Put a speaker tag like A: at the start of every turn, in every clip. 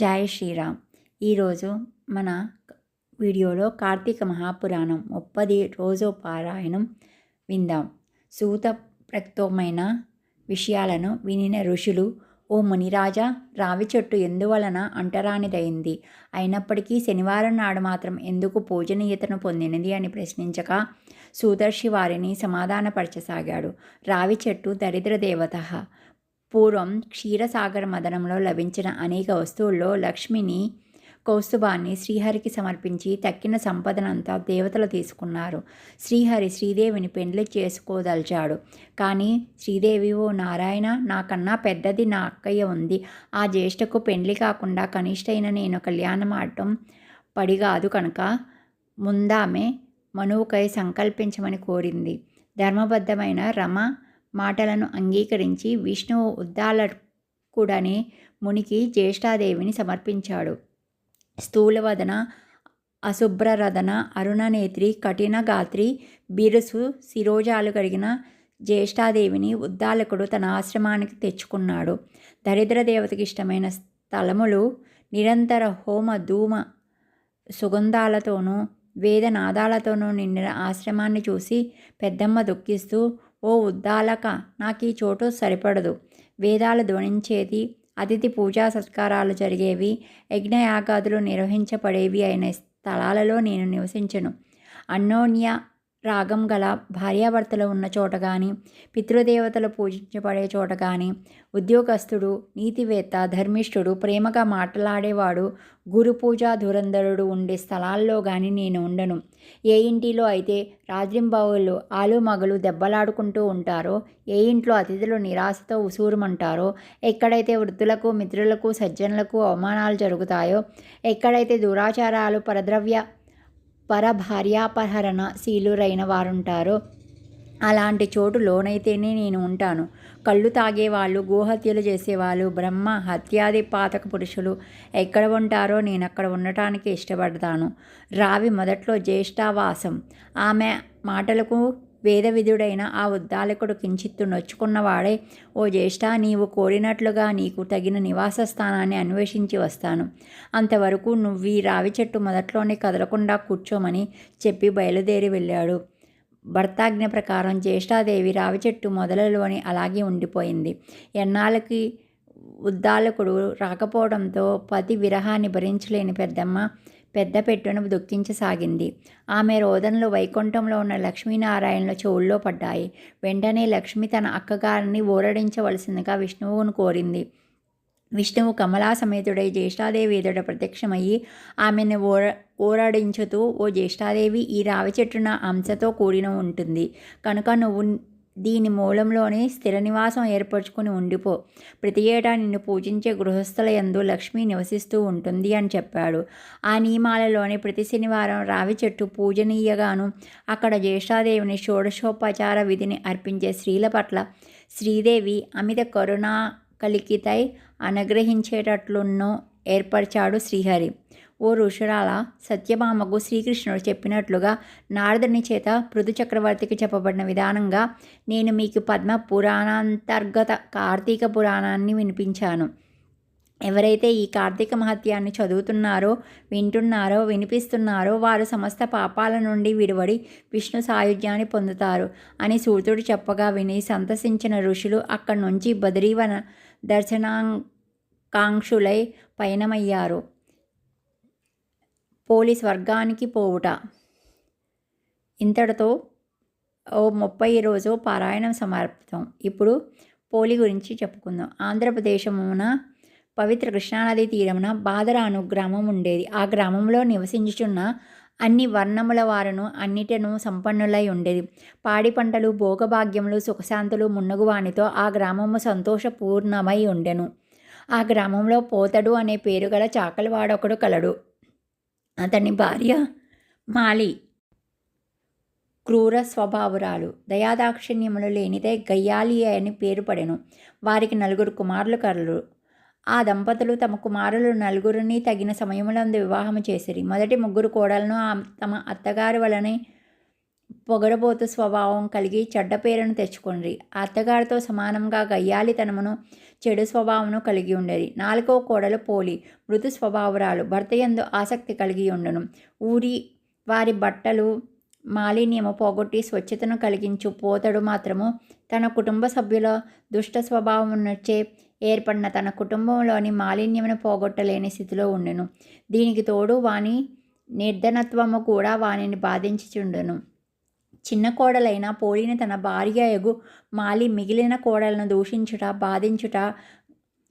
A: జై శ్రీరామ్. ఈరోజు మన వీడియోలో కార్తీక మహాపురాణం ముప్పది రోజు పారాయణం విందాం. సూత ప్రక్తమైన విషయాలను వినిన ఋషులు ఓ మునిరాజా రావి చెట్టు ఎందువలన అంటరానిదైంది? అయినప్పటికీ శనివారం నాడు మాత్రం ఎందుకు పూజనీయతను పొందినది? అని ప్రశ్నించగా సూదర్శి వారిని సమాధానపరచసాగాడు. రావి చెట్టు దరిద్ర దేవత పూర్వం క్షీరసాగర మదనంలో లభించిన అనేక వస్తువుల్లో లక్ష్మిని కౌస్తుభాన్ని శ్రీహరికి సమర్పించి తక్కిన సంపదనంతా దేవతలు తీసుకున్నారు. శ్రీహరి శ్రీదేవిని పెండ్లి చేసుకోదలిచాడు. కానీ శ్రీదేవి ఓ నారాయణ నాకన్నా పెద్దది నా అక్కయ్య ఉంది. ఆ జ్యేష్ఠకు పెండ్లి కాకుండా కనిష్టైన నేను కళ్యాణం ఆడటం పడిగాదు కనుక ముందామె మనువుకై సంకల్పించమని కోరింది. ధర్మబద్ధమైన రమ మాటలను అంగీకరించి విష్ణువు ఉద్దాలకుడనే మునికి జ్యేష్ఠాదేవిని సమర్పించాడు. స్థూలవదన అశుభ్రరదన అరుణనేత్రి కఠిన గాత్రి బిరుసు శిరోజాలు కలిగిన జ్యేష్ఠాదేవిని ఉద్దాలకుడు తన ఆశ్రమానికి తెచ్చుకున్నాడు. దరిద్ర దేవతకి ఇష్టమైన స్థలములు నిరంతర హోమ ధూమ సుగంధాలతోనూ వేదనాదాలతోనూ నిండిన ఆశ్రమాన్ని చూసి పెద్దమ్మ దుఃఖిస్తూ ఓ ఉద్దాలక నాకు ఈ చోటు సరిపడదు. వేదాలు ధ్వనించేది అతిథి పూజా సత్కారాలు జరిగేవి యజ్ఞయాగాదులు నిర్వహించబడేవి అయిన స్థలాలలో నేను నివసించను. అన్నోన్య రాగం గల భార్యాభర్తలు ఉన్న చోట కానీ పితృదేవతలు పూజించబడే చోట కానీ ఉద్యోగస్తుడు నీతివేత్త ధర్మిష్ఠుడు ప్రేమగా మాట్లాడేవాడు గురు పూజా ధురంధరుడు ఉండే స్థలాల్లో కానీ నేను ఉండను. ఏ ఇంటిలో అయితే రాజ్యంబావులు ఆలు మగలు దెబ్బలాడుకుంటూ ఉంటారో ఏ ఇంట్లో అతిథులు నిరాశతో ఉసూరుమంటారో ఎక్కడైతే వృద్ధులకు మిత్రులకు సజ్జనులకు అవమానాలు జరుగుతాయో ఎక్కడైతే దురాచారాలు పరద్రవ్య పరభార్యాపహరణ శీలురైన వారుంటారో అలాంటి చోటు లోనైతేనే నేను ఉంటాను. కళ్ళు తాగేవాళ్ళు గోహత్యలు చేసేవాళ్ళు బ్రహ్మ హత్యాది పాతక పురుషులు ఎక్కడ ఉంటారో నేను అక్కడ ఉండటానికి ఇష్టపడతాను. రావి మొదట్లో జ్యేష్ఠావాసం. ఆమె మాటలకు వేదవిధుడైన ఆ ఉద్దాలకుడు కించిత్తు నొచ్చుకున్నవాడే ఓ జ్యేష్ఠ నీవు కోరినట్లుగా నీకు తగిన నివాస స్థానాన్ని అన్వేషించి వస్తాను. అంతవరకు నువ్వు ఈ రావి చెట్టు మొదట్లోనే కదలకుండా కూర్చోమని చెప్పి బయలుదేరి వెళ్ళాడు. భర్తాజ్ఞ ప్రకారం జ్యేష్ఠాదేవి రావి చెట్టు మొదలలోని అలాగే ఉండిపోయింది. ఎన్నాళ్ళకి ఉద్దాలకుడు రాకపోవడంతో పతి విరహాన్ని భరించలేని పెద్దమ్మ పెద్ద పెట్టును దుఃఖించసాగింది. ఆమె రోదనలు వైకుంఠంలో ఉన్న లక్ష్మీనారాయణల చెవుల్లో పడ్డాయి. వెంటనే లక్ష్మి తన అక్కగారిని ఊరడించవలసిందిగా విష్ణువును కోరింది. విష్ణువు కమలా సమేతుడై జ్యేష్ఠాదేవి ఎదుట ప్రత్యక్షమయ్యి ఆమెను ఓర ఊరడించుతూ ఓ జ్యేష్ఠాదేవి ఈ రావి చెట్టున అంశతో కూడిన ఉంటుంది. కనుక నువ్వు దీని మూలంలోనే స్థిర నివాసం ఏర్పరచుకుని ఉండిపో. ప్రతి ఏటా నిన్ను పూజించే గృహస్థుల యందు లక్ష్మి నివసిస్తూ ఉంటుంది అని చెప్పాడు. ఆ నియమాలలోని ప్రతి శనివారం రావి చెట్టు పూజనీయగాను అక్కడ జ్యేష్ఠాదేవిని షోడశోపచార విధిని అర్పించే స్త్రీల పట్ల శ్రీదేవి అమిత కరుణా కలికితై అనుగ్రహించేటట్లున్నో ఏర్పరిచాడు శ్రీహరి. ఓ ఋషురాల సత్యభామకు శ్రీకృష్ణుడు చెప్పినట్లుగా నారదుని చేత పృథు చక్రవర్తికి చెప్పబడిన విధానంగా నేను మీకు పద్మ పురాణాంతర్గత కార్తీక పురాణాన్ని వినిపించాను. ఎవరైతే ఈ కార్తీక మహత్యాన్ని చదువుతున్నారో వింటున్నారో వినిపిస్తున్నారో వారు సమస్త పాపాల నుండి విడివడి విష్ణు సాయుధ్యాన్ని పొందుతారు అని సూర్యుడు చెప్పగా విని సంతసించిన ఋషులు అక్కడి నుంచి బదరీవన దర్శనాకాంక్షులై పయనమయ్యారు. పోలీస్ వర్గానికి పోవుట. ఇంతటితో ఓ ముప్పై రోజు పారాయణం సమర్పితం ఇప్పుడు పోలి గురించి చెప్పుకుందాం. ఆంధ్రప్రదేశమున పవిత్ర కృష్ణానది తీరమున బాదరాను గ్రామం ఉండేది. ఆ గ్రామంలో నివసించుచున్న అన్ని వర్ణముల వారును అన్నిటను సంపన్నులై ఉండేది. పాడి పంటలు భోగభాగ్యములు సుఖశాంతులు మున్నగువానితో ఆ గ్రామము సంతోషపూర్ణమై ఉండెను. ఆ గ్రామంలో పోతడు అనే పేరు గల చాకలివాడొకడు కలడు. అతని భార్య మాలి క్రూర స్వభావురాలు. దయాదాక్షిణ్యములు లేనిదే గయ్యాలి అని పేరు పడెను. వారికి నలుగురు కుమారులు కలరు. ఆ దంపతులు తమ కుమారులు నలుగురిని తగిన సమయములందు వివాహము చేసిరి. మొదటి ముగ్గురు కోడలను తమ అత్తగారి వలనే పొగడబోతు స్వభావం కలిగి చెడ్డ పేరును తెచ్చుకుండ్రి. అత్తగారితో సమానంగా గయ్యాలితనమును చెడు స్వభావమును కలిగి ఉండేది. నాలుగో కోడలు పోలి మృదు స్వభావరాలు భర్త యందు ఆసక్తి కలిగి ఉండను. ఊరి వారి బట్టలు మాలిన్యము పోగొట్టి స్వచ్ఛతను కలిగించు పోతడు మాత్రము తన కుటుంబ సభ్యుల దుష్ట స్వభావం నుంచే ఏర్పడిన తన కుటుంబంలోని మాలిన్యమును పోగొట్టలేని స్థితిలో ఉండెను. దీనికి తోడు వాని నిర్ధనత్వము కూడా వానిని బాధించుచుండును. చిన్న కోడలైన పోలిని తన భార్య ఎగు మాలి మిగిలిన కోడలను దూషించుట బాధించుట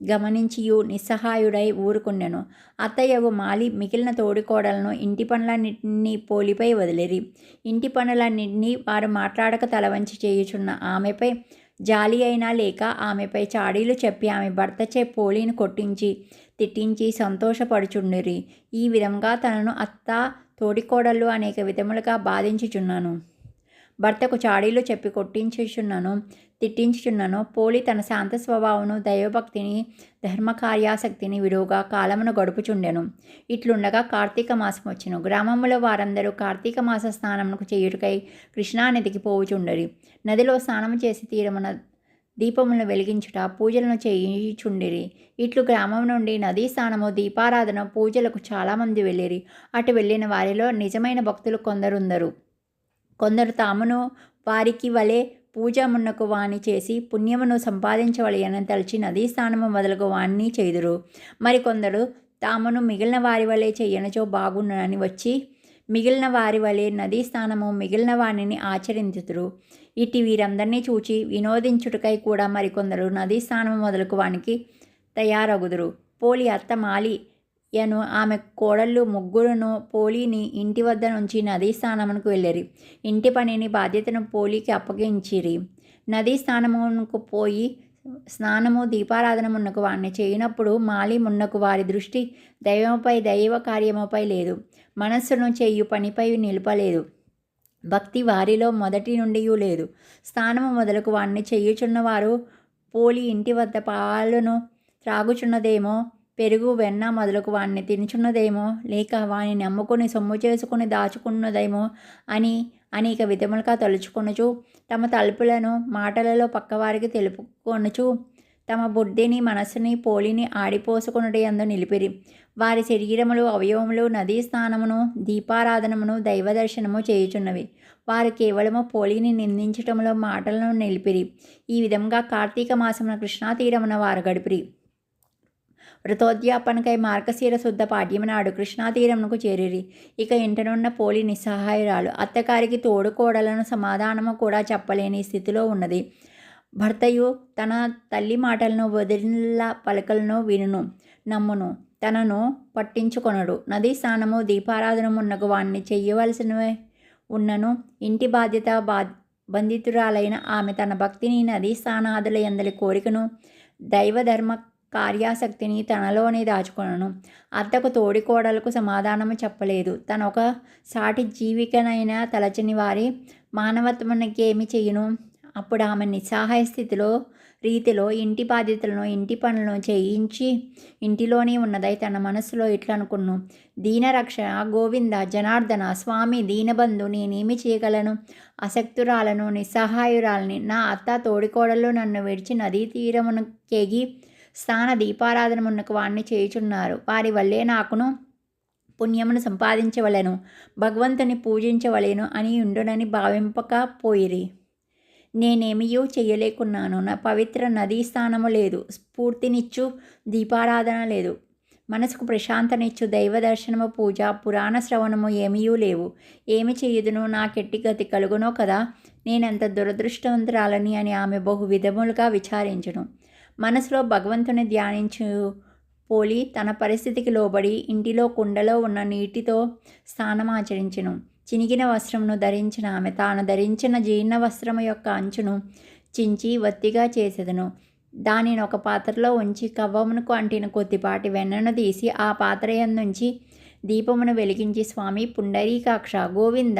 A: గమనించియు నిస్సహాయుడై ఊరుకున్నాను అత్తయ్యగు మాలి మిగిలిన తోడికోడలను ఇంటి పనులన్నింటినీ పోలిపై వదిలిరి. ఇంటి పనులన్నింటినీ వారు మాట్లాడక తలవంచి చేయుచున్న ఆమెపై జాలి అయినా లేక ఆమెపై చాడీలు చెప్పి ఆమె భర్తచే పోలిని కొట్టించి తిట్టించి సంతోషపడుచుండిరి. ఈ విధంగా తనను అత్త తోడికోడళ్ళు అనేక విధములుగా బాధించుచున్నాను. భర్తకు చాడీలు చెప్పి కొట్టించుచున్నాను తిట్టించుచున్నాను. పోలి తన శాంత స్వభావమును దైవభక్తిని ధర్మకార్యాసక్తిని విడువుగా కాలమును గడుపుచుండెను. ఇట్లుండగా కార్తీక మాసం వచ్చెను. గ్రామములో వారందరూ కార్తీక మాస స్నానమునకు చేయుటకై కృష్ణానదికి పోవుచుండరి. నదిలో స్నానం చేసి తీరమున దీపములను వెలిగించుట పూజలను చేయుచుండిరి. ఇట్లు గ్రామం నుండి నదీ స్నానము దీపారాధన పూజలకు చాలామంది వెళ్ళిరి. అటు వెళ్ళిన వారిలో నిజమైన భక్తులు కొందరుందరు. కొందరు తామును వారికి వలె పూజమున్నకు వాణి చేసి పుణ్యమును సంపాదించవలయని తలచి నదీ స్నానము మొదలగు వాణ్ణి చేదురు మరికొందరు తామును మిగిలిన వారి వలె చెయ్యనచో బాగుండునని వచ్చి మిగిలిన వారి వలె నదీ స్నానము మిగిలిన వాణిని ఆచరించుతురు ఇటు వీరందరినీ చూచి వినోదించుటకై కూడా మరికొందరు నదీ స్నానము మొదలకు వానికి తయారగుదురు. పోలి అత్త మాలి యను ఆమె కోడళ్ళు ముగ్గురును పోలీని ఇంటి వద్ద నుంచి నదీ స్థానమునకు వెళ్ళిరి. ఇంటి పనిని బాధ్యతను పోలీకి అప్పగించిరి. నదీ స్థానమునకు పోయి స్నానము దీపారాధనమున్నకు వారిని చేయనప్పుడు మాలి మున్నకు వారి దృష్టి దైవముపై దైవ కార్యముపై లేదు. మనస్సును చేయు పనిపై నిలపలేదు. భక్తి వారిలో మొదటి నుండి లేదు. స్నానము మొదలకు వారిని చేయుచున్నవారు పోలి ఇంటి వద్ద పాలను త్రాగుచున్నదేమో పెరుగు వెన్న మొదలకు వాడిని తినుచున్నదేమో లేక వాని నమ్ముకొని సొమ్ము చేసుకుని దాచుకున్నదేమో అని అనేక విధములుగా తలుచుకొనుచు తమ తలుపులను మాటలలో పక్కవారికి తెలుపుకొనుచు తమ బుద్ధిని మనస్సుని పోలిని ఆడిపోసుకున్నటి అందు నిలిపిరి. వారి శరీరములు అవయవములు నదీ స్నానమును దీపారాధనమును దైవ దర్శనము చేయుచున్నవి. వారు కేవలము పోలిని నిందించటంలో మాటలను నిలిపిరి. ఈ విధంగా కార్తీక మాసమున కృష్ణా తీరమున వారు గడిపిరి. వ్రతోద్యాపనకై మార్గశీర శుద్ధ పాడ్యమనాడు కృష్ణాతీరమునకు చేరిరి ఇక ఇంటనున్న పోలి నిస్సహాయురాలు అత్తగారికి తోడుకోడలను సమాధానము కూడా చెప్పలేని స్థితిలో ఉన్నది భర్తయు తన తల్లి మాటలను వదిలిన పలకలను వినును నమ్మును తనను పట్టించుకొనడు నదీ స్నానము దీపారాధనమున్నకు వాణ్ణి చెయ్యవలసినవే ఉన్నను ఇంటి బాధ్యత బా బంధితురాలైన ఆమె తన భక్తిని నదీ స్నానాదుల ఎందలి కోరికను దైవధర్మ కార్యాసక్తిని తనలోనే దాచుకొనను. అత్తకు తోడికోడలకు సమాధానము చెప్పలేదు. తన ఒక సాటి జీవికనైనా తలచని వారి మానవత్వానికి ఏమి అప్పుడు ఆమె నిస్సహాయ స్థితిలో రీతిలో ఇంటి బాధ్యతలను ఇంటి పనులను చేయించి ఇంటిలోనే ఉన్నదై తన మనసులో ఇట్లా అనుకున్నాను దీనరక్ష గోవింద జనార్దన స్వామి దీనబంధు నేనేమి చేయగలను? అసక్తురాలను నిస్సహాయురాలని నా అత్త తోడికోడలు నన్ను విడిచి నదీ తీరమును స్థాన స్నాన దీపారాధనమున్నకు వాణ్ణి చేయుచున్నారు. వారి వల్లే నాకును పుణ్యమును సంపాదించవలెను. భగవంతుని పూజించవలేను అని ఉండునని భావింపకపోయిరి నేనేమియూ చేయలేకున్నాను నా పవిత్ర నదీ స్థానము లేదు. స్ఫూర్తినిచ్చు దీపారాధన లేదు. మనసుకు ప్రశాంతనిచ్చు దైవ దర్శనము పూజ పురాణ శ్రవణము ఏమీయూ లేవు. ఏమి చేయదునో? నాకెట్టి గతి కలుగునో కదా? నేనెంత దురదృష్టవంతురాలని అని ఆమె బహు విధములుగా విచారించును. మనసులో భగవంతుని ధ్యానించు పోలి తన పరిస్థితికి లోబడి ఇంటిలో కుండలో ఉన్న నీటితో స్నానమాచరించును చినిగిన వస్త్రమును ధరించిన ఆమె తాను ధరించిన జీర్ణ వస్త్రము యొక్క అంచును చించి వత్తిగా చేసేదను. దానిని ఒక పాత్రలో ఉంచి కవ్వమునకు అంటిన కొద్దిపాటి వెన్నను తీసి ఆ పాత్ర నుంచి దీపమును వెలిగించి స్వామి పుండరీకాక్ష గోవింద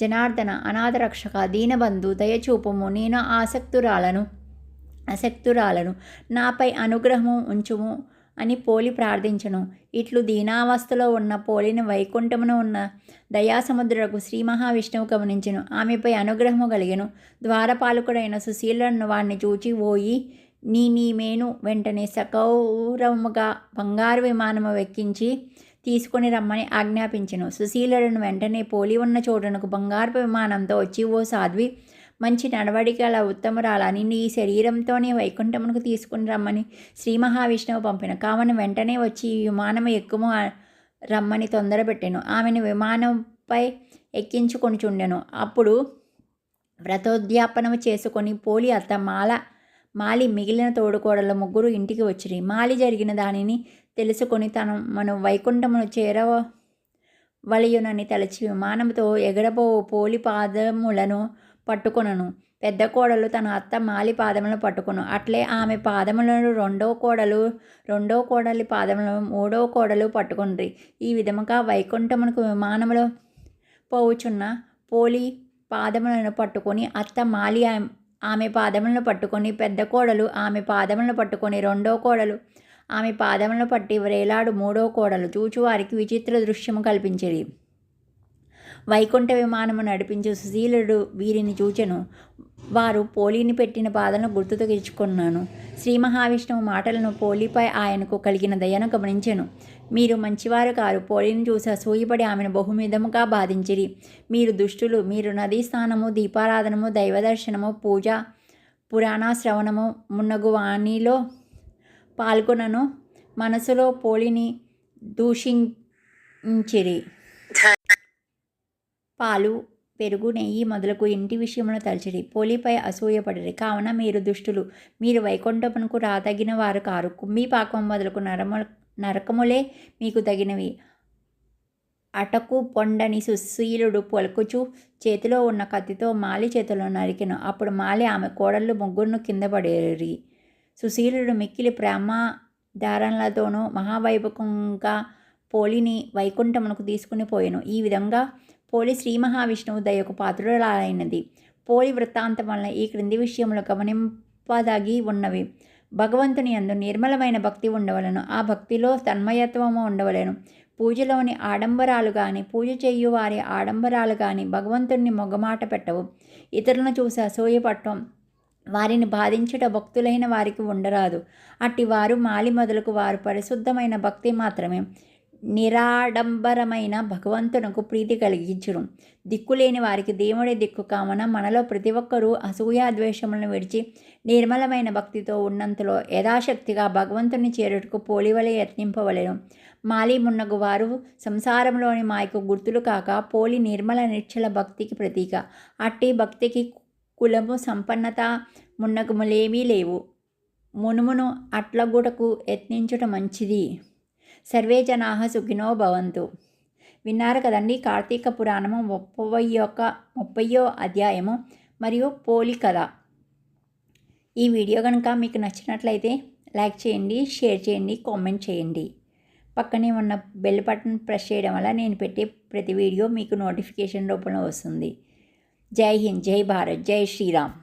A: జనార్దన అనాథరక్షక దీనబంధు దయచూపము నేను ఆసక్తురాలను. అశక్తురాలను నాపై అనుగ్రహము ఉంచుము అని పోలి ప్రార్థించను. ఇట్లు దీనావస్థలో ఉన్న పోలిని వైకుంఠమున ఉన్న దయాసముద్రులకు శ్రీ మహావిష్ణువు గమనించను. ఆమెపై అనుగ్రహము కలిగెను. ద్వారపాలకుడైన సుశీలను వాడిని చూచి ఓయి నీ నీ మేను వెంటనే సకౌరముగా బంగారు విమానము వెక్కించి తీసుకొని రమ్మని ఆజ్ఞాపించెను. సుశీలులను వెంటనే పోలి ఉన్న చోటునకు బంగారపు విమానంతో వచ్చి ఓ సాధ్వి మంచి నడవడిక గల ఉత్తమరాలని నీ శరీరంతోనే వైకుంఠమునకు తీసుకుని రమ్మని శ్రీ మహావిష్ణువు పంపిన. కావున వెంటనే వచ్చి విమానం ఎక్కుము రమ్మని తొందరపెట్టాను ఆమెను విమానంపై ఎక్కించుకొని చుండెను అప్పుడు వ్రతోద్యాపనము చేసుకొని పోలి అత్త మాల మాలి మిగిలిన తోడుకోడల ముగ్గురు ఇంటికి వచ్చిరి. మాలి జరిగిన దానిని తెలుసుకొని తను మనం వైకుంఠమును చేరవ వలయునని తలచి విమానంతో ఎగడబో పోలి పాదములను పట్టుకొనను. పెద్ద కోడలు తన అత్త మాలి పాదములను పట్టుకును. అట్లే ఆమె పాదములను రెండో కోడలు రెండో కోడలి పాదములను మూడో కోడలు పట్టుకుండ్రి ఈ విధముగా వైకుంఠమునకు విమానములో పోవుచున్న పోలి పాదములను పట్టుకొని అత్త మాలి ఆమె- ఆమె పాదములను పట్టుకొని పెద్ద కోడలు ఆమె పాదములను పట్టుకొని రెండో కోడలు ఆమె పాదములను పట్టి వ్రేలాడు మూడో కోడలు. చూచువారికి విచిత్ర దృశ్యము కల్పించేది వైకుంఠ విమానము నడిపించు సుశీలుడు వీరిని చూచెను. వారు పోలిని పెట్టిన బాధను గుర్తు తెచ్చుకున్నాను. శ్రీ మహావిష్ణువు మాటలను పోలిపై ఆయనకు కలిగిన దయను గమనించెను. మీరు మంచివారు కారు. పోలిని చూసి అసూయపడి ఆమెను బహుమిధముగా బాధించిరి. మీరు దుష్టులు. మీరు నదీ స్నానము దీపారాధనము దైవదర్శనము పూజ పురాణ శ్రవణము మున్నగు వాణిలో పాల్గొనను. మనసులో పోలిని దూషించిరి. పాలు పెరుగు నెయ్యి మొదలకు ఇంటి విషయమును తలచిరి. పోలిపై అసూయపడిరి. కావున మీరు దుష్టులు. మీరు వైకుంఠమునకు రాదగిన వారు కారు. కుమ్మి పాకం మొదలకు నరము నరకములే మీకు తగినవి. అటకు పొండని సుశీలుడు పొలకుచు చేతిలో ఉన్న కత్తితో మాలి చేతిలో నరికెను. అప్పుడు మాలి ఆమె కోడళ్ళు ముగ్గురును కింద పడేరి. సుశీలుడు మిక్కిలి ప్రేమ దారణలతోనూ మహావైభవంగా పోలిని వైకుంఠమునకు తీసుకుని పోయాను. ఈ విధంగా పోలి శ్రీ మహావిష్ణువు దయకు పాత్రురాలైనది. పోలి వృత్తాంతం వలన ఈ క్రింది విషయంలో గమనింపదగి ఉన్నవి. భగవంతుని యందు నిర్మలమైన భక్తి ఉండవలను. ఆ భక్తిలో తన్మయత్వము ఉండవలను. పూజలోని ఆడంబరాలు కానీ పూజ చేయు వారి ఆడంబరాలు కానీ భగవంతుణ్ణి మొగమాట పెట్టవు. ఇతరులను చూసి అసూయపట్టం. వారిని బాధించుట భక్తులైన వారికి ఉండరాదు. అట్టి వారు మాలి మొదలకు వారు పరిశుద్ధమైన భక్తి మాత్రమే. నిరాడంబరమైన భగవంతునకు ప్రీతి కలిగించును. దిక్కులేని వారికి దేవుడే దిక్కు కావున మనలో ప్రతి ఒక్కరూ అసూయాద్వేషములను విడిచి నిర్మలమైన భక్తితో ఉన్నంతలో యథాశక్తిగా భగవంతుని చేరుటకు పోలివలే యత్నింపవలెను. మాలి మున్నగు వారు సంసారంలోని మాయకు గుర్తులు కాక పోలి నిర్మల నిశ్చల భక్తికి ప్రతీక. అట్టి భక్తికి కులము సంపన్నత మున్నగుములేమీ లేవు. మునుమును అట్లగూటకు యత్నించుట మంచిది. సర్వే జనా సుఖినో భవంతు. విన్నారు కదండి కార్తీక పురాణము ముప్పై యొక్క ముప్పయో అధ్యాయము మరియు పోలి కథ. ఈ వీడియో కనుక మీకు నచ్చినట్లయితే లైక్ చేయండి షేర్ చేయండి కామెంట్ చేయండి. పక్కనే ఉన్న బెల్ బటన్ ప్రెస్ చేయడం వల్ల నేను పెట్టే ప్రతి వీడియో మీకు నోటిఫికేషన్ రూపంలో వస్తుంది. జై హింద్ జై భారత్ జై శ్రీరామ్.